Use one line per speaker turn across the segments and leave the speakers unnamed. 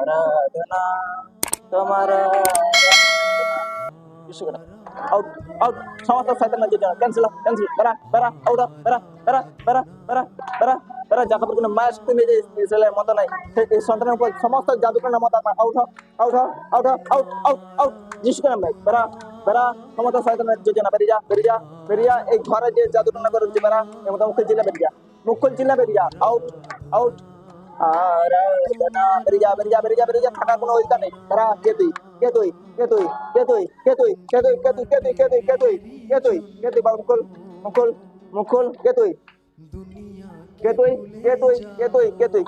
আরাধনা, তোমার out out সমস্ত শয়তান যোজনা ক্যান্সেল ক্যান্সেল বেরা বেরা আউট বেরা বেরা বেরা বেরা বেরা বেরা জাকাবের কোনো মায়ের নেই যে ইসরায়েলের মতো নাই। সে- এই সন্তানের উপর সমস্ত জাদুকরের মতো out out out out out out বেরিয়ে যা আউট আউট আরাধনা বেরিয়া বেরিয়া বেরিয়া বেরিয়া থাকার কোনো অধিকার নেই তারা কে তুই কে তুই কে তুই কে তুই কে তুই কে তুই কে তুই কে তুই কে তুই কে তুই কে তুই কে তুই মুকুল মুকুল মুকুল কে তুই কে তুই কে তুই কে যে কে তুই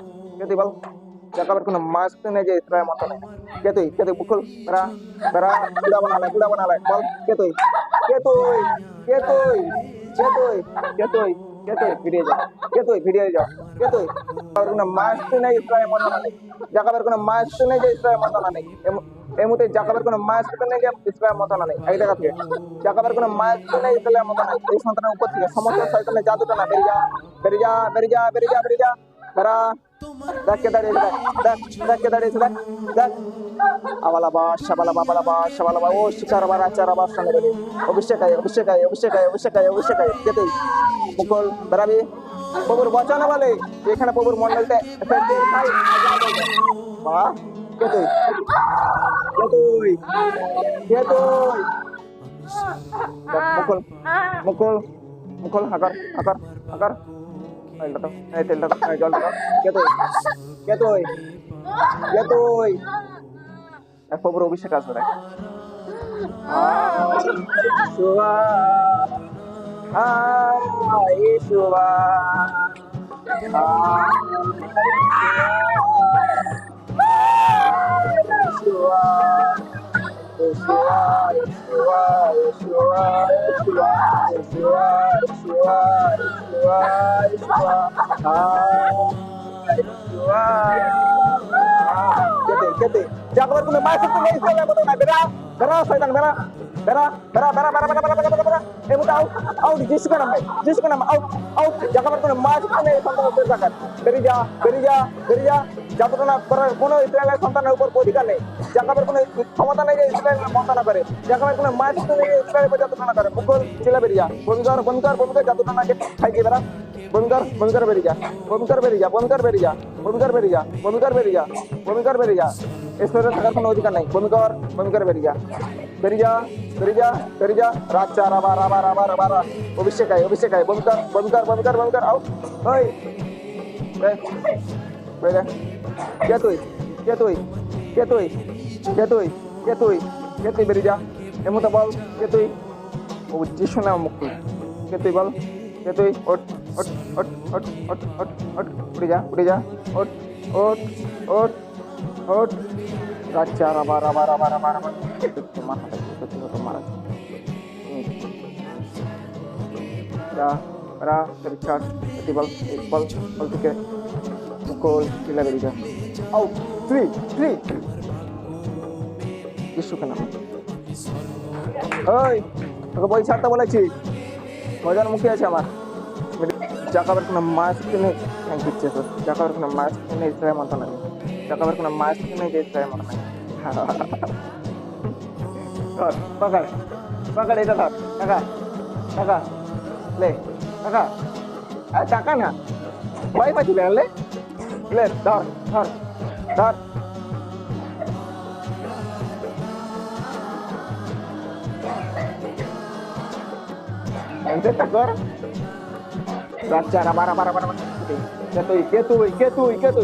কে তুই কে তুই কে তুই क्या तो वीडियो जा क्या तो वीडियो जा क्या तो और कोन मास्ट नै इसरा मन ना नै जकाबर कोन मास्ट नै जे इसरा मन ना नै ए मुते जकाबर कोन मास्ट कोन नै जे इसरा मन नै आइ देखा फिर जकाबर कोन मास्ट नै इसरा मन नै ए संतरा उपस्थित समस्त सहित जादू तना बेरिया बेरिया बेरिया बेरिया बेरिया करा দেখে দাঁড়িয়ে দেখ দাঁড়িয়েছে দেখ দেখ আবালা বাস সাবালা বাবালা বাস ও শিকার বারা চারা সঙ্গে বেরিয়ে অভিষেক আয় অভিষেক আয় অভিষেক আয় অভিষেক আয় অভিষেক আয় কেটে মুকুল বেড়াবি? প্রভুর বচন বলে। এখানে প্রভুর মন্ডলটা বা কেটে কেটুই কেটুই মুকুল মুকুল মুকুল আকার আকার వెళ్ళటం అయితే వెళ్ళటం అయితే వెళ్ళటం గెతోయ్ గెతోయ్ గెతోయ్ ఎప్పుడు రోగిష కాస్ బరే శివా హాయ్ శివా శివా অভিষেক আসবে দেখ ইসুয়া হাই ইসুয়া ইসুয়া ইসুয়া ইসুয়া ইসুয়া ইসুয়া ইসুয়া ইসুয়া ইসুয়া ইসুয়া ইসুয়া কেতে কেতে জাগবার কোনো মাছ তো নেই ফেলে মতো না বেরা বেরা শয়তান বেরা বেরা বেরা বেরা বেরা বেরা বেরা বেরা বেরা এই মতো আউট আউট যিশু কা নাম ভাই যিশু কা নাম আউট আউট জাগবার কোনো মাছ তো নেই সন্তান উপর జంగపేట క్షమత మొంతన করে జంగపేట మ్যাচ যতটা করে মুখর ছেলে বেরিয়া বনকর বনকর বনকর যতটা না খাইছে বেড়া বনকর বনকর বেরিয়া বনকর বেরিয়া বনকর বেরিয়া বনকর বেরিয়া বনকর বেরিয়া বনকর বেরিয়া স্টোরে থাকার কোনো অধিকার নাই বনকর বনকর বেরিয়া বেরিয়া বেরিয়া বেরিয়া রাজা রাবা রাবা রাবা রাবা রা অভিষেক আয় অভিষেক আয় বনকর বনকর বনকর বনকর আও ওই বেরে বেরে কে তুই কে তুই কে তুই কে তুই? কে তুই? কে তুই বেরি যা। এমন বল, কে তুই? ও যিশু নাম মুক্তি কে তুই, বল, কে তুই? ওট ওট ওট ওট ওট ওট ওট উড়ে যা উড়ে যা। ওট ওট ওট ওট রাচ্চা রাবা রাবা রাবা রাবা রাবা তোমার হাতে সত্যি কথা মারা যা রা তেরি চার এটি বল এক বল বল থেকে মুকুল চিল্লা বেরিয়ে যা। আউ থ্রি থ্রি কেন। ওই তোকে বই ছাড়তে বলেছি। মজার আছে আমার? জাকাবের কোনো মাছ কিনে দিচ্ছে তো জাকাবের কোনো মাছ কিনে ইসরায়েল মতো নাই। জাকাবের কোনো মাছ কিনে যে ইসরায়েল মতো ধর পাকাড় পাকাড় এটা ধর টাকা লে না। ভয় পাচ্ছি লে? লে লে ধর ধর। yang ditegur secara marah marah marah marah. Gitu gitu gitu gitu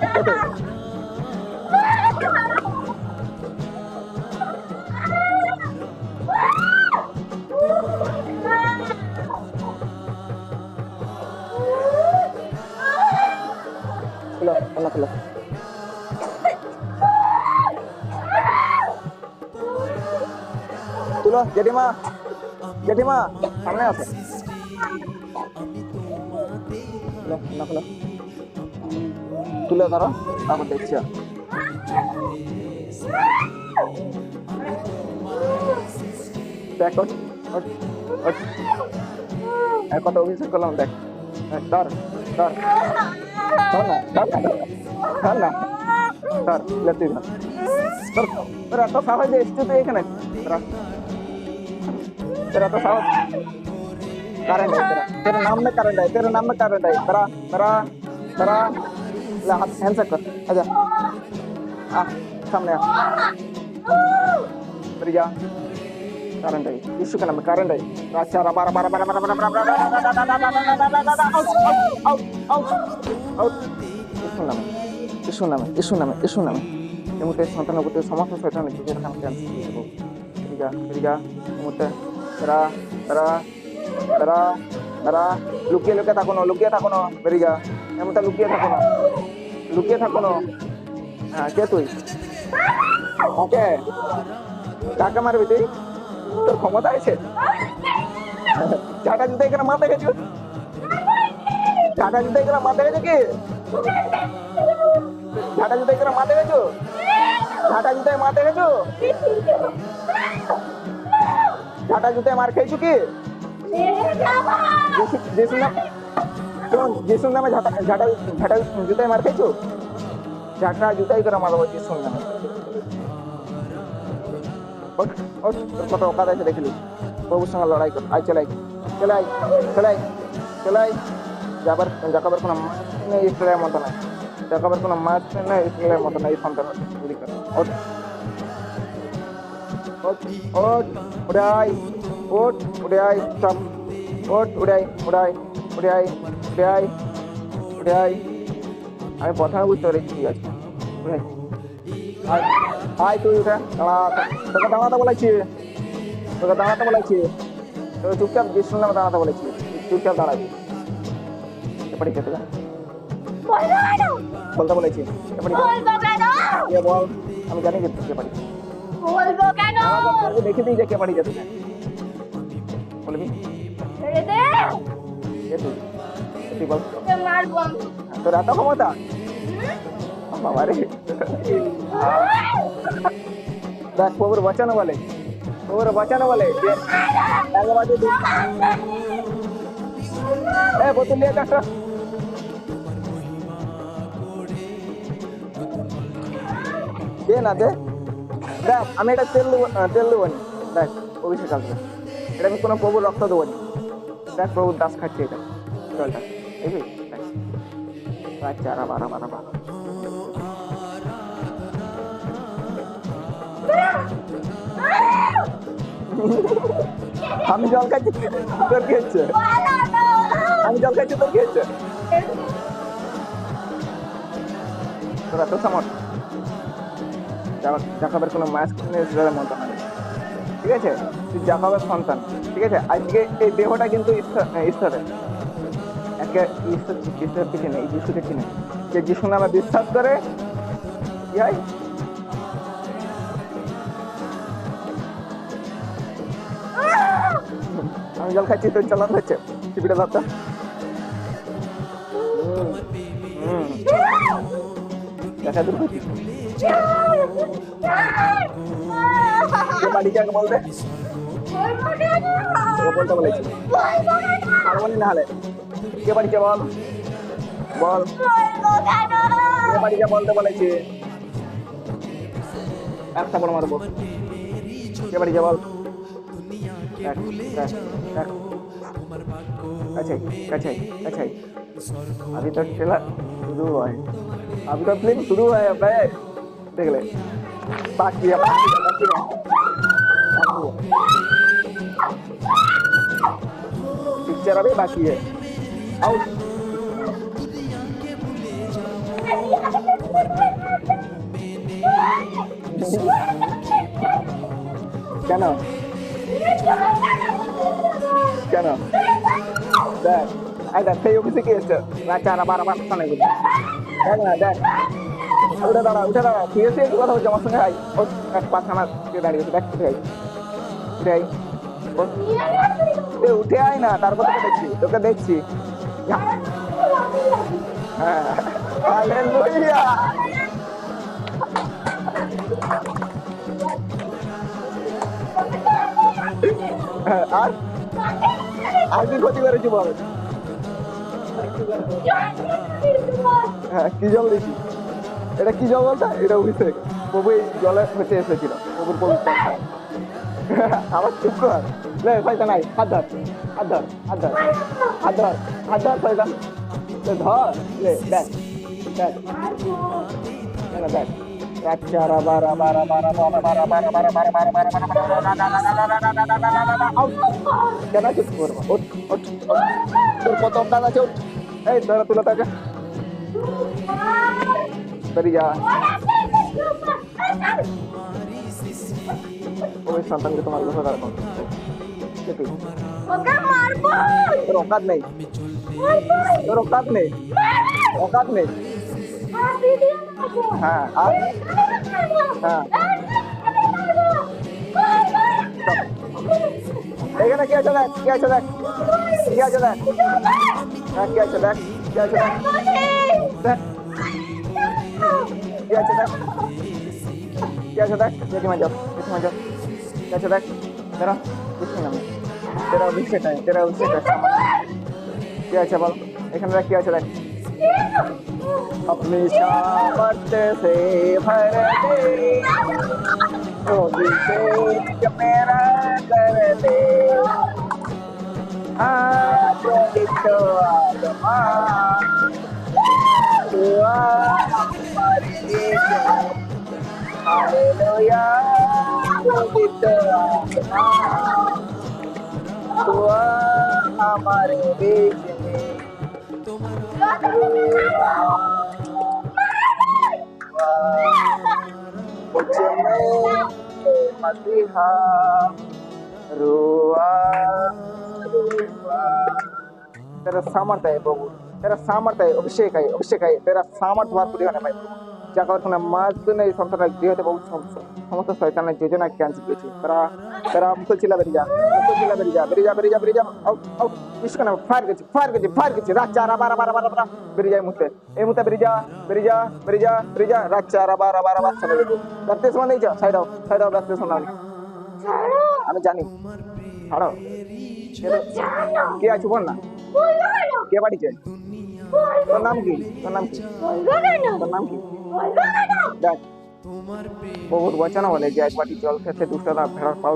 gitu Loh, enak loh. Tuh loh, jadi mah. জেঠিমা সামনে আছে। তুলো, ধরো তারপর দেখছি। দেখ কত অভিষেক করলাম দেখ। এই, ধর ধর। ধর না ধর না ধর না ধর লেফট ধর। তোর এত সাহস যে এসছিস তুই এখানে। তোরা तेरा तो साहब करंट है तेरा तेरा नाम में करंट है तेरे नाम में करंट है तेरा तेरा तेरा ला हाथ हैंड कर आजा आ सामने आ प्रिया current aja. Isu kena current aja. Raja raba raba raba raba raba raba raba out out nama, isu nama, isu nama, isu nama. Yang mungkin santan aku tuh sama tuh saya tuh lagi kerja kerja kerja kerja kerja kerja তারা তারা তারা তারা লুকিয়ে লুকিয়ে থাকো না লুকিয়ে থাকো না বেরিয়ে যা এমনটা লুকিয়ে থাকো না লুকিয়ে থাকো না হ্যাঁ কে তুই ওকে কাকে মারবি তুই তোর ক্ষমতা আছে চাটা জুতো এখানে মাথা গেছো চাটা জুতো এখানে মাথা গেছো কি ঝাঁটা জুতো এখানে মাথা গেছো ঝাঁটা জুতোয় মাথা গেছো ঝাঁটা জুতোয় মার খেয়েছো কি? যিশু- যিশুর নাম যিশুর নামে ঝাঁটা ঝাঁটা ঝাঁটা জুতোয় মার খেয়েছো? ঝাঁটা জুতাই করে মারবো যিশুর নামে কত অকাত আছে দেখলি। প্রভুর সঙ্গে লড়াই কর। আয় চলাই চলাই চলাই চলাই যাবার যাকাবার কোনো মাছ নেই ইসরায়েলের মতো নয়। যাকাবার কোনো মাছ নেই ইসরায়েলের মতো নয় এই সন্তান গুলি কর। ওঠ ওঠ উড়াই ওঠ উড়াই সব ওঠ উড়াই উড়াই উড়াই উড়াই উড়াই। আমি প্রথমে বুঝতে পেরেছি উড়াই। আয় তুই উঠে দাঁড়া। তোকে দাঁড়াতে বলেছি। তোকে দাঁড়াতে বলেছি। তোকে চুপচাপ বিষ্ণু নামে দাঁড়াতে বলেছি। চুপচাপ দাঁড়াবি। এপারি খেতে বলতে বলেছি। কে? বল আমি জানি যে পারি
বলব কেন
আমাকে দেখে দিই যে কে পারি যেতে বলবি
ছেড়ে দে
কে তুই তুই বল
তোকে মারবো আমি।
তোর এত ক্ষমতা বাবা রে দেখ প্রভুর বাঁচানো বলে প্রভুর বাঁচানো বলে যে একবার যদি এ বোতল নিয়ে যাস দে না দে দেখ, আমি এটা তেল দেবো তেল দেবো নি দেখ, অভিষেক আসবে এটা আমি কোনো প্রভুর রক্ত দেবো নি দেখ প্রভুর দাস খাচ্ছে এটা। জলটা দেখবি? দেখ। আচ্ছা রাবা রাবা রাবা। আমি জল খাচ্ছি, তোর কি হচ্ছে? আমি জল খাচ্ছি, তোর কি হচ্ছে? তোর এত সামর জাকাবের কোনো মাস্ক নেই সেটার মতো না। ঠিক আছে? তুই জাকাবের সন্তান। ঠিক আছে? আজকে এই দেহটা কিন্তু ঈশ্বর ঈশ্বরের। একে ঈশ্বর ঈশ্বর কিছু নেই, যিশুকে চিনে। যে যিশু নামে বিশ্বাস করে, কি হয়? আমি জল খাচ্ছি, তোর চালাতে হচ্ছে টিভিটা ধরতো দেখা দূর করছিস কে বাড়ি যাকে বলবে
বলবো কেন
তোকে বলতে বলেছি
বলবো কেন
হারমোনি না হলে কে বাড়িতে বল বল
বলবো কেন
কে বাড়িতে বলতে বলেছি একটা বড় মারবো কে বাড়িতে বল দেখ, দেখ, দেখ। কাছে কাছে কাছে अभी तो ट्रेलर शुरू हुआ है अभी तो फिल्म शुरू हुआ है अबे देख ले बाकी है बाकी है बाकी है पिक्चर अभी बाकी है आउट কেন কেন দেখ আই দেখ সেই অফিসে কি এসছে রাত চার বারো বার কথা নেই বুঝলি না দেখ। উঠে দাঁড়া উঠে দাঁড়া। ঠিক আছে আমার ও এক পাখানা দাঁড়িয়ে আছে দেখ উঠে আয়। না তারপর তোকে দেখছি তোকে দেখছি। হ্যাঁ। হ্যাঁ, আর? আর কি ক্ষতি করেছি বল? হ্যাঁ কি জল দেখি এটা কি জল বলছে এটা অভিষেক প্রভু জলে হতে এসেছিল প্রভুর পবিত্র আমার চুপ কর লে পয়সা নাই হাত ধর হাত ধর হাত ধর হাত ধর হাত ধর পয়সা ধর লে দেখ দেখ দেখ কেন চুপ করব তোর কত অপরাধ আছে এই ধরো তুলে তাকে। বেরিয়ে যা। ওই সন্তানকে তোমার কথা রাখো সেটি
ওকে মারবো
তোর অকাত নেই। তোর অকাত নেই। অকাত নেই। হ্যাঁ আর? হ্যাঁ। এখানে কি আছে দেখ? কি আছে দেখ? কি আছে দেখ? Back, get your back. Get your back. Back. Get your back. Get your back. Get my job. Get my job. Get your back. Tera, কিছু না তেরা উঠছে তাই তেরা উঠছে তাই কি আছে বল এখানে কি আছে দেখ अपनी शामत से भर दे तो मेरा कर दे हाँ begitu doa dua haleluya begitu doa Tuhan amar ini ruang ruang तेरा सामर्थ्य है प्रभु तेरा सामर्थ्य है अभिषेक है अभिषेक है तेरा सामर्थ्य भरपूर होने पाए যা কারণে মাস দিনে এই সংসারটা গৃহতে বহু সম- সমস্ত শয়তানের যোজনা ক্যান্সেল করেছি তারা তারা মুখে চিল্লা বেরিয়ে যা মুখে চিল্লা বেরিয়ে যা বেরিয়ে যা বেরিয়ে যা বেরিয়ে যা আউট আউট ইসকানে ফায়ার গেছি ফায়ার গেছি ফায়ার গেছি রাত চার আবার আবার আবার আবার বেরিয়ে যায় মুহূর্তে এই মুহূর্তে বেরিয়ে যা বেরিয়ে যা বেরিয়ে যা বেরিয়ে যা রাত চার আবার আবার আবার চলে যাবো রাত্রে সময় নেই যা সাইড আও সাইড আও রাত্রে সময় নেই আমি জানি ছাড়ো কে আছো বল না? কে বাড়িতে? তোর নাম কি? তোর নাম কি? তোর নাম কি? দেখ বহুত বচনা বলে যে এক বাটি জল খেতে দুশো না ফেরত পাও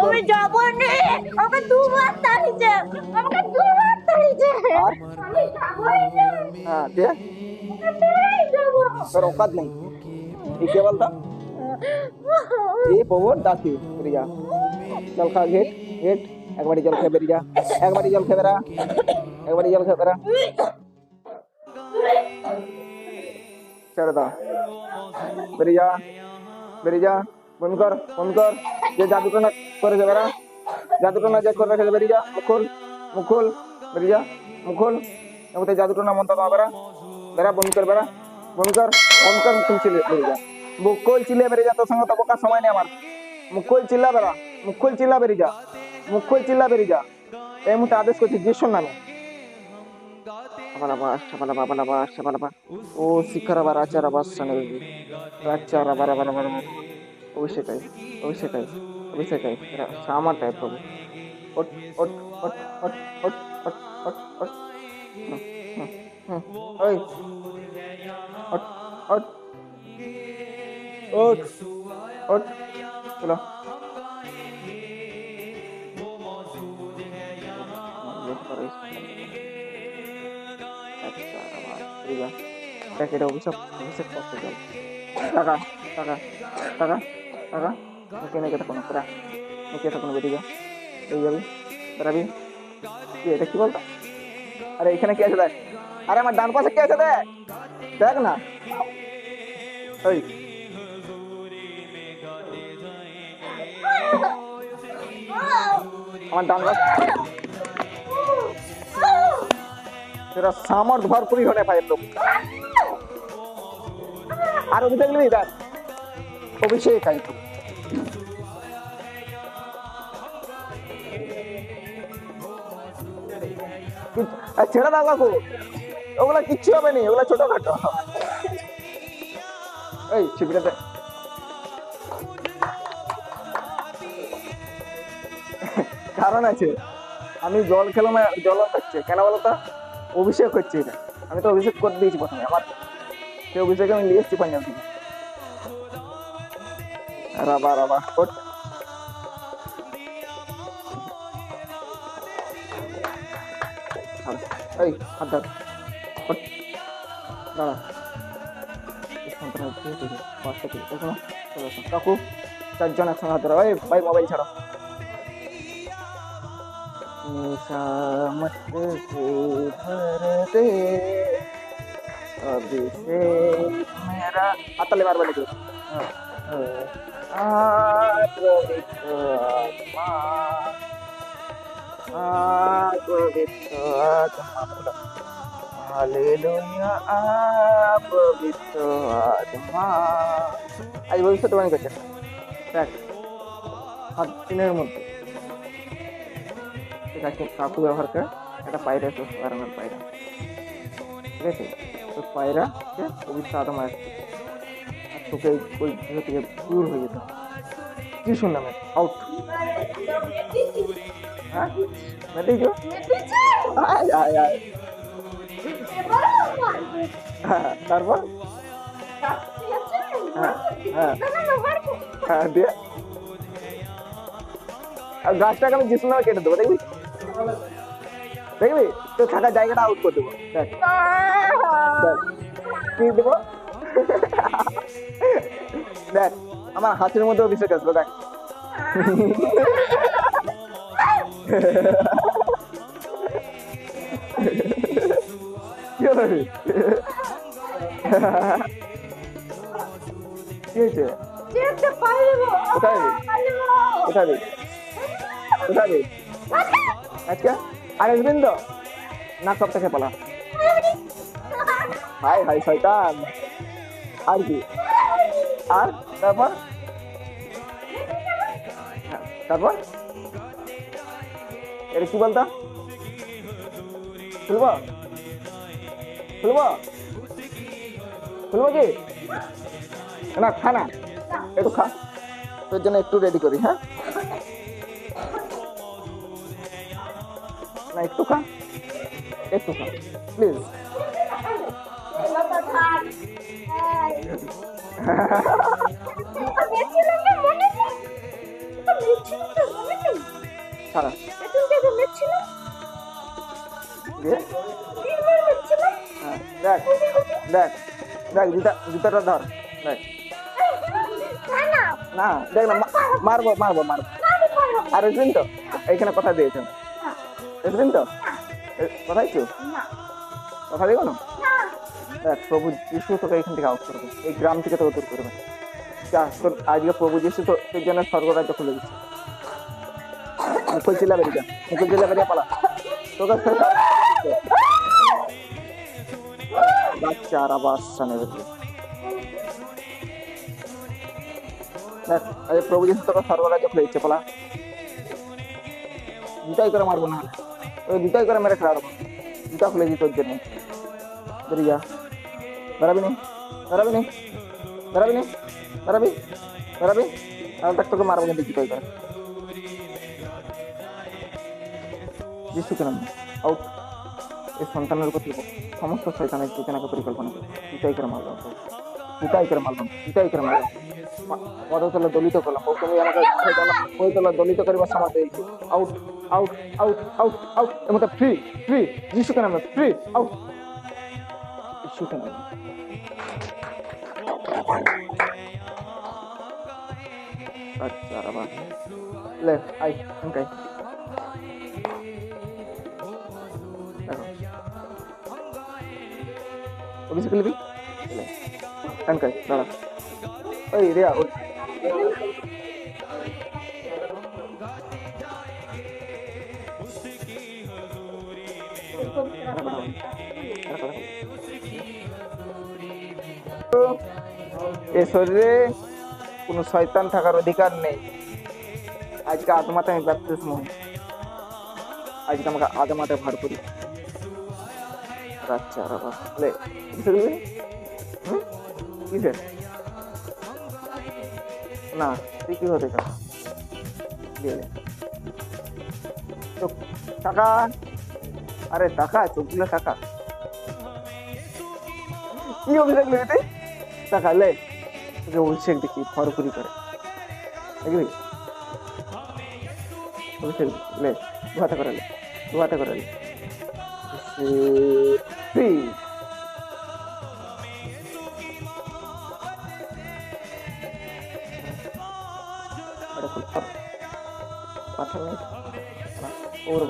আমি যাব না আমাকে দুবার তাড়িয়েছে আমাকে দুবার তাড়িয়েছে আমি যাবই
হ্যাঁ
দে
তোর অকাত নেই। ঠিক বলতো? এই বহুত দাসি প্রিয়া चल खा गेट गेट। एक बारी जल खे बेरी जा, एक बारी जल खे बेरा एक बारी जल खे बेरा चल दा। बेरी जा बेरी जा। बंद कर बंद कर। ये जादू करना कर जा बेरा जादू करना जा कर जा बेरी जा मुखुल मुखुल बेरी जा मुखुल अब ते जादू करना मंत्र का बेरा बेरा बंद कर बेरा। बंद कर बंद कर मुखुल चिल्ले। बेरी जा। मुखुल चिल्ले बेरी जा। तो संगत तबो समय नहीं हमार। मुखुल चिल्ला बेरा। মুকুল চিল্লা বেরিয়া মুকুল চিল্লা বেরিয়া এই মুহূর্তে আদেশ করছি যিশুর নামে ও শিখার আবার আচার আবার আচার আবার আবার আবার অভিষেকাই অভিষেকাই অভিষেকাই এরা সামারটাই প্রভু ওট ওট ওট ওট ওট ওট ওট ওট। ওই। ওট ওট। ওট ওট। চলো। আচ্ছা আবার ঠিক আছে দেখ এটা অভিষেক অভিষেক করতে টাকা টাকা টাকা টাকা। মুখে নেই কোনো পুরা মুখে কোনো বেরিয়ে যা বেরিয়ে যাবি? এটা কি বলতো? আরে এখানে কি আছে দেখ? আরে আমার ডান পাশে কি আছে দেখ? দেখ না। ওই আমার ডান পাশে। तेरा सामर्थ भरपूर होने पाए लोग আর অভিষেক নেই দেখ অভিষেক আছে তো আর ছেড়ে দাও কাকু ওগুলা কিচ্ছু হবে নি ওগুলা ছোটখাটো এই ছিপিটাতে কারণ আছে আমি জল খেলাম আর জলও খাচ্ছে কেন বলো তো অভিষেক হচ্ছে এটা আমি তো অভিষেক করে দিয়েছি প্রথমে আমার সেই অভিষেকে আমি নিয়ে এসেছি পাঞ্জাব থেকে। রাবা রাবা হাত- এই, হাত ধর। ওঠ দাঁড়া। কাকু চারজন একসঙ্গে হাত ধরো। এই, ভাই মোবাইল ছাড়ো। निशा मत से भर दे अभिषेक मेरा आता ले बार बार निकलो पवित्र आत्मा आ पवित्र आत्मा हालेलुया आ पवित्र आत्मा আজ ভবিষ্যৎবাণী করছে দেখ সাত দিনের মধ্যে আছে কাকু ব্যবহার করে একটা পায়রা তো বারানোর পায়রা। ঠিক আছে? তো পায়রাকে পবিত্র আদম আসছে আর তোকে ওই- গৃহ থেকে দূর হয়ে যেত কি শুনলাম আউট হ্যাঁ?
এবার আমার
হ্যাঁ তারপর? হ্যাঁ হ্যাঁ। হ্যাঁ গাছটাকে আমি যিশু নামে কেটে দেবো, দেখবি? দেখবি তো থাকার জায়গাটা আউট করে দেবো। কি দেবো? দেখ আমার হাতের মধ্যে অভিষেক আসলো দেখ। কি হলো হয়েছে? কোথায়? কোথায় কোথায় আজকে আর আসবেন না সব থেকে পালা। হাই হাই শয়তান। আর কি? আর তারপর? হ্যাঁ, তারপর? এটা কি বলতো? খুলবো? খুলবো? খুলবো কি? না খা না। একটু খা। তোর জন্য একটু রেডি করি হ্যাঁ? না, একটু খা। একটু খা প্লিজ সারা
এখন
দেখ দেখ দেখ, জুতা, জুতাটা ধর, দেখ।
না
দেখ না মারবো মারবো মারবো। আর তো, এইখানে কথা দিয়েছেন
না
এসবেন তো। কথা
না।
কথা দিব না? দেখ প্রভু যিশু তোকে এখান থেকে আউট করবে এই গ্রাম থেকে তোকে দূর করবে যা তোর আজকে প্রভু যিশু তো তোর জন্য স্বর্গরাজ্য খুলে দিচ্ছে। মুকুল চিল্লা বেরিয়ে মুকুল চিল্লা বেরিয়ে পালা। তোকে সে স্বর্গরাজ্য বাচ্চা আর আবার সামনে বেরিয়ে দেখ প্রভু যিশু তোকে স্বর্গরাজ্য খুলে দিচ্ছে পালা। দুটাই করে মারবো না। ওই দুটাই করে মেরে খেলা দেবো। দুটা খুলে দিই তোর জন্য। বেরিয়ে যা। বেরাবি নি বেরাবি নি বেরাবি নি বেরাবি বেরাবি তাহলে দেখ তোকে মারবো কিন্তু দুটাই করে। যিশু কেন আউট। এই সন্তানের উপর তুলব। সমস্ত শয়তানের যোজনাকে পরিকল্পনা করে দুটাই করে মারলাম দুটাই করে মারলাম দুটাই করে মারলাম। পদতলে দলিত করলাম ও তুমি আমাকে পদতলে দলিত করিবার সময় দিয়েছি out out out out out এর মধ্যে ফ্রি ফ্রি যিশু কেন ফ্রি আউট যিশু কেন আচ্ছা আবার লে আই দেখো। অভিষেক লিবি এনকাই দাঁড়া। ওই রিয়া ওই। এ শরীরে কোনো শয়তান থাকার অধিকার নেই। আজকে আত্মাতে আমি ব্যাপতিস্ম হই আজকে আমাকে আদমাতে ভার করি। আচ্ছা বাবা লে কিসে দিবি হুম কিসে না, তুই কি হতে চাও টাকা? আরে, টাকা? চোখগুলো টাকা। কি অভিষেক নেবি টাকা, লে। তোকে অভিষেক দেখি ভরপুরি করে। দেখবি অভিষেক লে, দু হাতে করে লে দু হাতে করে লে তুই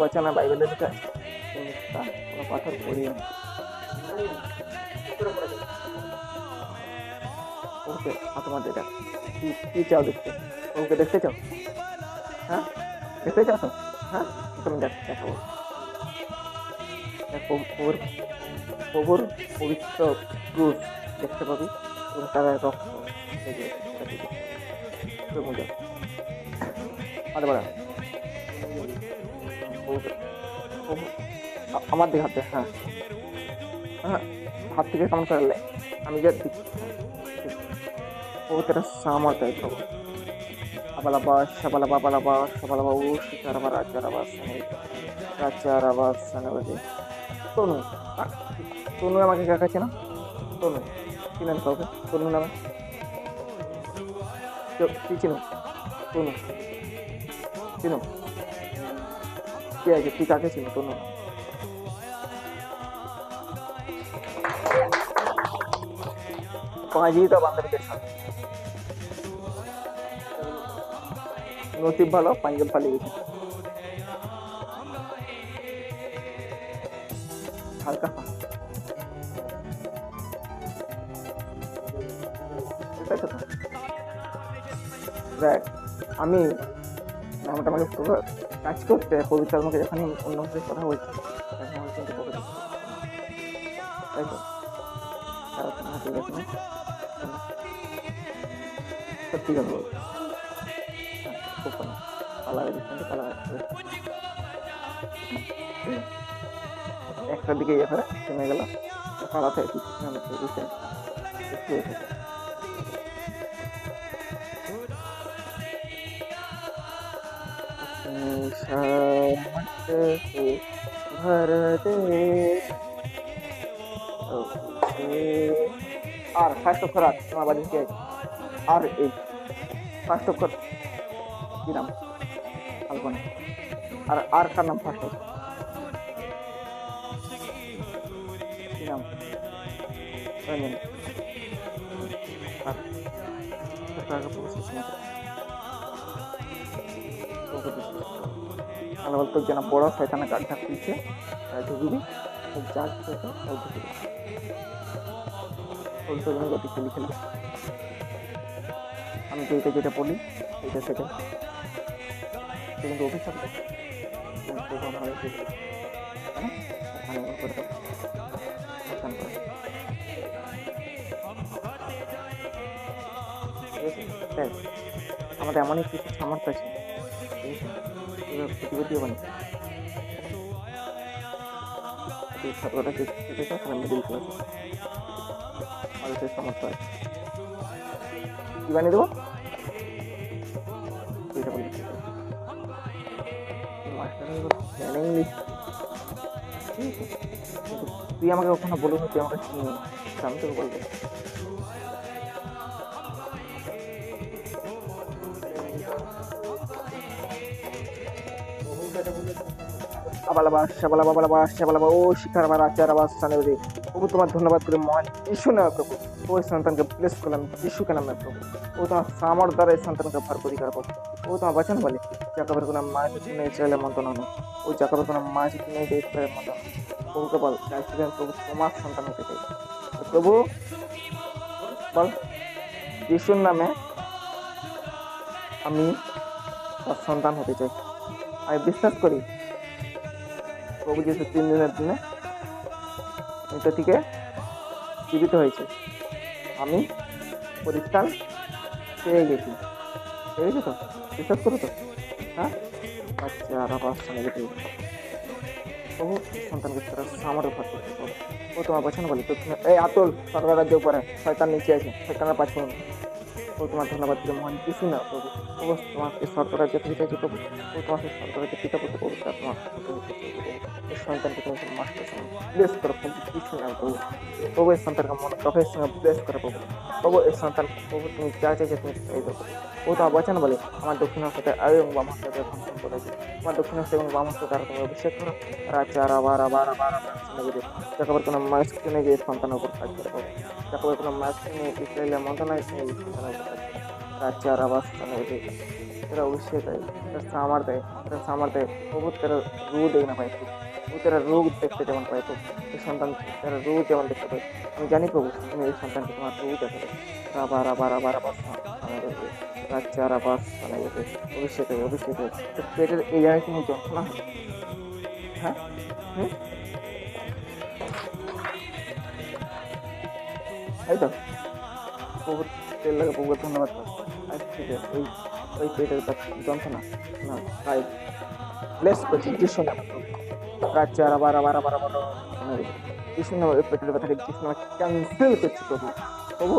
বচনা বাইবেলে লেখা আছে কোনো পাথর পড়িও না। ওকে তোমার এটা কি কি চাও দেখতে? ওকে, দেখতে চাও? হ্যাঁ? দেখতে চাও তো? হ্যাঁ? তুমি দেখ, দেখাবো। দেখো, ওর প্রভুর পবিত্র ক্রুশ দেখতে পাবি, এবং তার রক্ত আরে বাড়া। আমার দিকে হাতে হ্যাঁ। হ্যাঁ হাত থেকে কেমন করে আমি যা ও তেরা তাই তো అబలబా శబలబా బలబా శబలబా ఊషి చరవ రాజరవాసని రాజరవాసని బది তনু তনু আমাকে কাকা না? তনু, চিনেন কাউকে? তনু নামে? কি চিনো? তনু, চিনো? কে আছে তুই কাকে চিনো তনু পাঁচই তো বান্ধবীদের সাথে। নসিব ভালো, পাঞ্জাব পালিয়ে গেছে। হালকা? দেখ, আমি নামটা পুরো কাজ করতে কবিতার মুখে যখন অন্য সাথে কথা বলছি তাই তো? সত্যি কথা বলছি খুব ভালো। কালার দিচ্ছেন কালার একটা দিকে ইয়ে করে থেমে গেল পাড়াতে দিচ্ছেন একটু এসে ভর দে আর ফার্স্ট অক্ষর আর তোমার বাড়ি কে আর এই ফার্স্ট অক্ষর কি নাম কল্পনা আর আর কার নাম ফার্স্ট অক্ষর কি নাম তাহলে বলতো যেন বড় শয়তানা গাড়টা খুলছে। ঢুকবি যার ও ঢুকবি গতি খেলি খেলি। আমি যেটা যেটা বলি সেটা সে কিন্তু অভিশাপ দেয়। তুমি আমাদের এমনই কিছু সামর্থ্য আছে। আছে? বানিয়ে দেবো? তুই আমাকে ওখানে বলুন, তুই আমাকে আমি তোকে বলব। তোমার ধন্যবাদ করে মহান যিশু নামে প্রভু। ও সন্তানকে প্লেস করলাম, যিশুকে নামে প্রভু। ও তোমার সামর দ্বারা এই সন্তানকে ভার ও তোমার বচন বলে, জাকাবের কোনো মাছ তুমি চাইলে মন্ত্রণ হনো ও জাকাবের কোনো মাছ তুমি দেখতে মন্ত্রণ প্রভুকে বল চাইছিলেন প্রভু তোমার সন্তান হতে চাই প্রভু, বল, যিশুর নামে আমি তার সন্তান হতে চাই। আমি বিশ্বাস করি প্রভু যিশু তিন দিনের দিনে মৃত থেকে জীবিত হয়েছে। আমি পরিত্রাণ পেয়ে গেছি। পেয়ে তো? বিশ্বাস করো তো? হ্যাঁ? আচ্ছা আর আবার সঙ্গে যেতে প্রভু সন্তানকে তারা ভাগ করতে ও তোমার পছন্দ বলে তো এই আতল সরকার রাজ্য উপরে, শয়তান নিচে আছে, শয়তানের পাঁচ ও তোমার ধন্যবাদ দিলে মহান কিছু না প্রভু প্রভু তোমাকে সরকারের যে পিতা প্রভু ও তোমাকে সরকারের যে পিতা পুত্র প্রভু তা তোমার এই সন্তানকে তুমি মাস্টার ব্লেস করো প্রভু কিছু না প্রভু প্রভু এই সন্তানকে মনে চোখের সঙ্গে ব্লেস করো প্রভু প্রভু এই সন্তান প্রভু তুমি যা চাইছে তুমি চাই দেবো ও তো বচন বলে আমার দক্ষিণ হস্তে আয় এবং বাম হস্তে সন্তান করেছে আমার দক্ষিণ হস্তে এবং বাম হস্তে তারা তুমি অভিষেক করো রাচার আবার আবার আবার আবার শুনে যাকাবার কোনো মাস্ক কিনে গিয়ে সন্তানের উপর কাজ করে তারপর কোনো মাঝখানে ইসরায়েলের মন্ত্রণালয় রাজ্য আর আবাসস্থান ওইদিকে তারা অবশ্যই দেয় তারা সামার দেয় তারা সামার দেয়। বহুত তারা রু দেখ না পাই প্রভু তারা রোগ দেখতে যেমন পাই প্রভু এই সন্তান, তারা রোগ যেমন দেখতে পাই আমি জানি প্রভু, তুমি এই সন্তানকে তোমার রোগ দেখতে পাই আবার আবার আবার আবার রাজ্যে আর আবার অভিষেক অভিষেক এই জায়গায় কোনো যন্ত্রণা? হয় হ্যাঁ? হুম? এই তো? প্রভু তেল লাগে প্রভু ধন্যবাদ। আজ থেকে ওই ওই পেটের যন্ত্রণা। না, তাই। ব্লেস করছি নামে রাজ্যে আর আবার আবার আবার আবার নামে ওই পেটের যিশু নামে ক্যান্সেল করছি প্রভু? প্রভু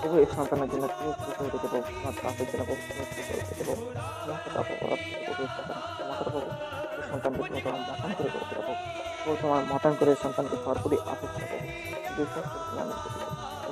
প্রভু, এই সন্তানের জন্য তুমি হয়ে যেতে প্রভু, তোমার পাপের জন্য প্রভু তুমি খুশি হয়ে যেতে প্রভু তোমাকে করো প্রভু এই সন্তানকে তুমি তোমার মতান করে করে দেবো। তোমার মতান করে সন্তানকে সরপুরি আপে করে দেবো। বিশ্বাস করছি